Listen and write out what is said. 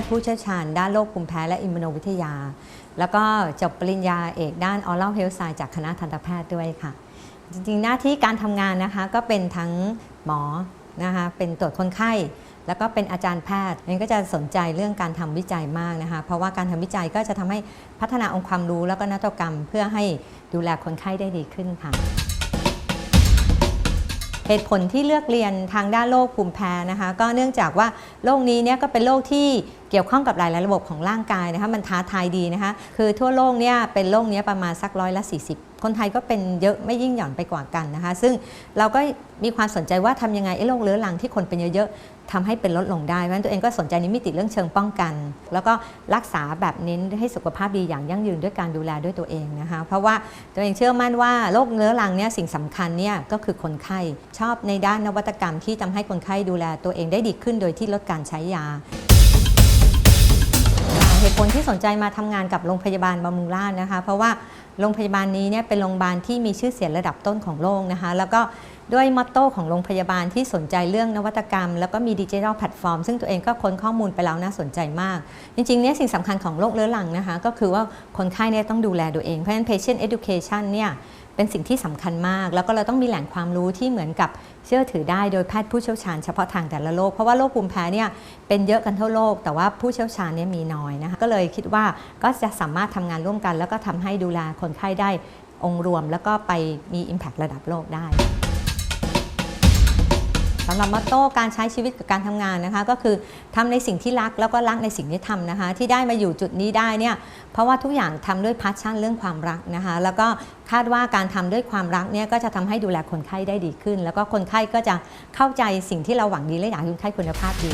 ทย์ผู้เชี่ยวชาญ ด้านโรคภูมิแพ้และอิมมูโนวิทยา แล้วก็จบปริญญาเอกด้าน Oral Health Science จากคณะทันตแพทย์ด้วยค่ะ จริงๆ หน้าที่การทำงานนะคะก็เป็นทั้งหมอนะคะเป็นตรวจคนไข้ แล้วก็เป็นอาจารย์แพทย์นั่นก็จะสนใจเรื่องการทำวิจัยมากนะคะ เพราะว่าการทำวิจัยก็จะทำให้พัฒนาองค์ความรู้แล้วก็นวัตกรรม เพื่อให้ดูแลคนไข้ได้ดีขึ้นค่ะ เหตุผลที่เลือกเรียนทางด้านโรคภูมิแพ้นะคะ ก็เนื่องจากว่าโรคนี้เนี่ยก็เป็นโรคที่เกี่ยวข้องกับหลาย ๆ ระบบของร่างกายนะคะมันท้าทายดีนะคะ คือทั่วโลกเนี่ยเป็นโรคเนี้ยประมาณสักร้อยละ 40 คนไทยก็เป็นเยอะไม่ยิ่งหย่อนไปกว่ากันนะคะ ซึ่งเราก็มีความสนใจว่าทำยังไงไอ้โรคเรื้อรังที่คนเป็นเยอะ ๆ ทำให้เป็นลดลงได้เพราะฉะนั้นตัวเองก็สนใจในมิติเรื่องเชิงป้องกัน แล้วก็รักษาแบบเน้นให้สุขภาพดีอย่างยั่งยืนด้วยการดูแลด้วยตัวเองนะคะเพราะว่าตัวเองเชื่อมั่นว่าโรคเรื้อรังเนี่ยสิ่งสำคัญเนี่ยก็คือคนไข้ชอบในด้านนวัตกรรมที่ทำให้คนไข้ดูแลตัวเองได้ดีขึ้นโดยที่ลดการใช้ยาเหตุผลที่สนใจมาทำงานกับโรงพยาบาลบำรุงราษฎร์นะคะ เพราะว่าโรงพยาบาลนี้เนี่ยเป็นโรงพยาบาลที่มีชื่อเสียงระดับต้นของโลกนะคะ แล้วก็ ด้วยมอตโต้ของโรงพยาบาลที่สนใจเรื่องนวัตกรรม แล้วก็มีดิจิทัลแพลตฟอร์มซึ่งตัวเองก็ค้นข้อมูลไปแล้วน่าสนใจมาก จริงๆเนี่ยสิ่งสำคัญของโรคเรื้อรังนะคะ ก็คือว่าคนไข้เนี่ยต้องดูแลตัวเอง เพราะฉะนั้น patient education เนี่ยเป็นสิ่งที่สำคัญมาก แล้วก็เราต้องมีแหล่งความรู้ที่เหมือนกับเชื่อถือได้โดยแพทย์ผู้เชี่ยวชาญเฉพาะทางแต่ละโรคเพราะว่าโรคภูมิแพ้เนี่ยเป็นเยอะกันทั่วโลก แต่ว่าผู้เชี่ยวชาญเนี่ยมีน้อยนะคะก็เลยคิดว่าก็จะสามารถทำงานร่วมกัน แล้วก็ทำให้ดูแลคนไข้ได้องค์รวม แล้วก็ไปมี Impact ระดับโลกได้ สำหรับมอตโต้การใช้ชีวิตกับการทำงานนะคะ ก็คือทำในสิ่งที่รักแล้วก็รักในสิ่งที่ทำนะคะ ที่ได้มาอยู่จุดนี้ได้เนี่ยเพราะว่าทุกอย่างทำด้วยพัชชั่นเรื่องความรักนะคะ แล้วก็คาดว่าการทำด้วยความรักเนี่ยก็จะทำให้ดูแลคนไข้ได้ดีขึ้น แล้วก็คนไข้ก็จะเข้าใจสิ่งที่เราหวังดีและอยากให้คนไข้คุณภาพดี